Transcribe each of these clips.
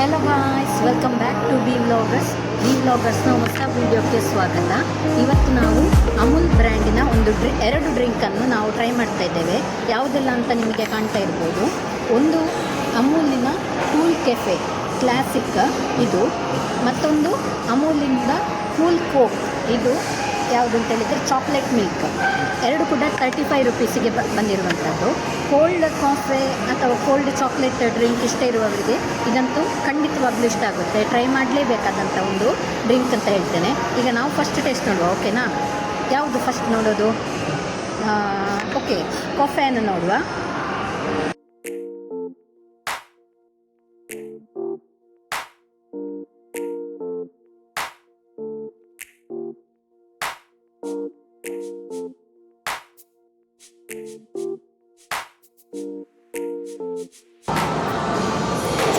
Hello guys welcome back to B vloggers B ವ್ಲಾಗರ್ಸ್ನ ಹೊಸ ವಿಡಿಯೋಕ್ಕೆ ಸ್ವಾಗತ. ಇವತ್ತು ನಾವು ಅಮೂಲ್ ಬ್ರ್ಯಾಂಡಿನ ಒಂದು ಡ್ರಿ ಎರಡು ಡ್ರಿಂಕನ್ನು ನಾವು ಟ್ರೈ ಮಾಡ್ತಾ ಇದ್ದೇವೆ. ಯಾವುದೆಲ್ಲ ಅಂತ ನಿಮಗೆ ಕಾಣ್ತಾ ಇರ್ಬೋದು. ಒಂದು ಅಮೂಲಿನ ಕೂಲ್ ಕೆಫೆ ಕ್ಲಾಸಿಕ್ ಇದು. ಮತ್ತೊಂದು ಅಮೂಲಿಂದ ಕೂಲ್ ಕೋಕ್, ಇದು ಯಾವುದು ಅಂತ ಹೇಳಿದರೆ ಚಾಕ್ಲೇಟ್ ಮಿಲ್ಕ್ ಎರಡು ಕೂಡ ತರ್ಟಿ ಫೈವ್ ರುಪೀಸಿಗೆ ಬಂದಿರುವಂಥದ್ದು. ಕೋಲ್ಡ್ ಕಾಫೆ ಅಥವಾ ಕೋಲ್ಡ್ ಚಾಕ್ಲೇಟ್ ಡ್ರಿಂಕ್ ಇಷ್ಟ ಇರುವವರಿಗೆ ಇದಂತೂ ಖಂಡಿತವಾಗ್ಲೂ ಇಷ್ಟ ಆಗುತ್ತೆ. ಟ್ರೈ ಮಾಡಲೇಬೇಕಾದಂಥ ಒಂದು ಡ್ರಿಂಕ್ ಅಂತ ಹೇಳ್ತೇನೆ. ಈಗ ನಾವು ಫಸ್ಟ್ ಟೇಸ್ಟ್ ನೋಡುವ ಓಕೆನಾ ಯಾವುದು ಫಸ್ಟ್ ನೋಡೋದು? ಓಕೆ ಕಾಫೆಯನ್ನು ನೋಡುವ.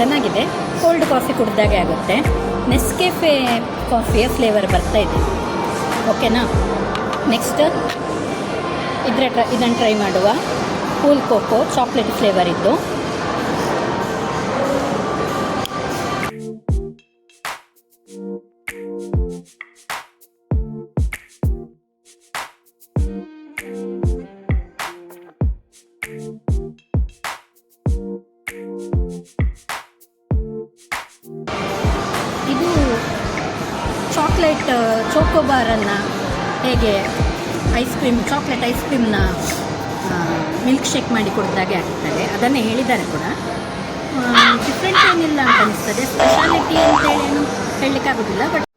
ಚೆನ್ನಾಗಿದೆ. ಕೋಲ್ಡ್ ಕಾಫಿ ಕುಡ್ದಾಗೆ ಆಗುತ್ತೆ. ನೆಸ್ಕೆಫೆ ಕಾಫಿಯ ಫ್ಲೇವರ್ ಬರ್ತಾ ಇದೆ. ಓಕೆನಾ ನೆಕ್ಸ್ಟ್ ಇದರ ಟ್ರ ಇದನ್ನು ಟ್ರೈ ಮಾಡುವ. ಕೂಲ್ ಕೋಕೋ ಚಾಕ್ಲೇಟ್ ಫ್ಲೇವರ್ ಇದ್ದು. ಇದು ಚಾಕ್ಲೇಟ್ ಚೋಕೋಬಾರನ್ನು ಹೇಗೆ ಐಸ್ ಕ್ರೀಮ್ ಚಾಕ್ಲೇಟ್ ಐಸ್ ಕ್ರೀಮ್ನ ಮಿಲ್ಕ್ ಶೇಕ್ ಮಾಡಿ ಕೊಡಿದಾಗೆ ಆಗ್ತದೆ. ಅದನ್ನೇ ಹೇಳಿದ್ದಾರೆ ಕೂಡ. ಡಿಫ್ರೆಂಟ್ ಏನಿಲ್ಲ ಅಂತ ಅನಿಸ್ತದೆ. ಸ್ಪೆಷಾಲಿಟಿ ಅಂತ ಏನು ಹೇಳಲಿಕ್ಕಾಗೋದಿಲ್ಲ ಬಟ್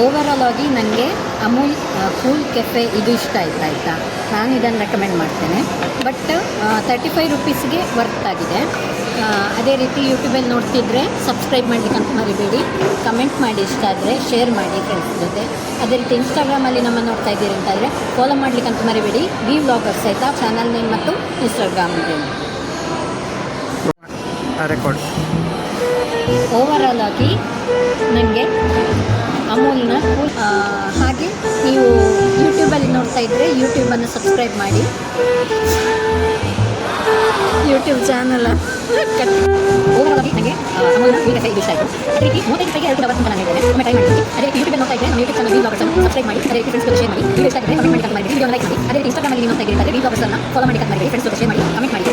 ಓವರಾಲ್ ಆಗಿ ನನಗೆ ಅಮೂಲ್ ಕೂಲ್ ಕೆಫೆ ಇದು ಇಷ್ಟ ಆಯ್ತು, ಆಯಿತಾ? ನಾನು ಇದನ್ನು ರೆಕಮೆಂಡ್ ಮಾಡ್ತೇನೆ. ಬಟ್ ತರ್ಟಿ ಫೈವ್ ರುಪೀಸ್ಗೆ ವರ್ತ್ ಆಗಿದೆ. ಅದೇ ರೀತಿ ಯೂಟ್ಯೂಬಲ್ಲಿ ನೋಡ್ತಿದ್ರೆ ಸಬ್ಸ್ಕ್ರೈಬ್ ಮಾಡಲಿಕ್ಕೆ ಅಂತ ಮರಿಬೇಡಿ. ಕಮೆಂಟ್ ಮಾಡಿ ಇಷ್ಟ ಆದರೆ ಶೇರ್ ಮಾಡಿ ಫ್ರೆಂಡ್ಸ್ ಜೊತೆ. ಅದೇ ರೀತಿ ಇನ್ಸ್ಟಾಗ್ರಾಮಲ್ಲಿ ನಮ್ಮ ನೋಡ್ತಾ ಇದ್ದೀರಿ ಅಂತಾದರೆ ಫಾಲೋ ಮಾಡಲಿಕ್ಕೆ ಅಂತ ಮರಿಬೇಡಿ. ವಿ ವ್ಲಾಗರ್ಸ್ ಆಯಿತಾ? ಚಾನಲ್ ನೇಮ್ ಮತ್ತು ಇನ್ಸ್ಟಾಗ್ರಾಮ್ ನೇಮ್ ರೆಕಾರ್ಡ್ ಓವರಾಲ್ ಆಗಿ ನನಗೆ ಅಮೂಲ್ನ ಹಾಗೆ ನೀವು ಯೂಟ್ಯೂಬಲ್ಲಿ ನೋಡ್ತಾ ಇದ್ದರೆ ಯೂಟ್ಯೂಬನ್ನು ಸಬ್ಸ್ಕ್ರೈಬ್ ಮಾಡಿ. ಯೂಟ್ಯೂಬ್ ಚಾನಲ್ ಫಾಲೋ ಮಾಡಿ ಕಮೆಂಟ್ ಮಾಡಿ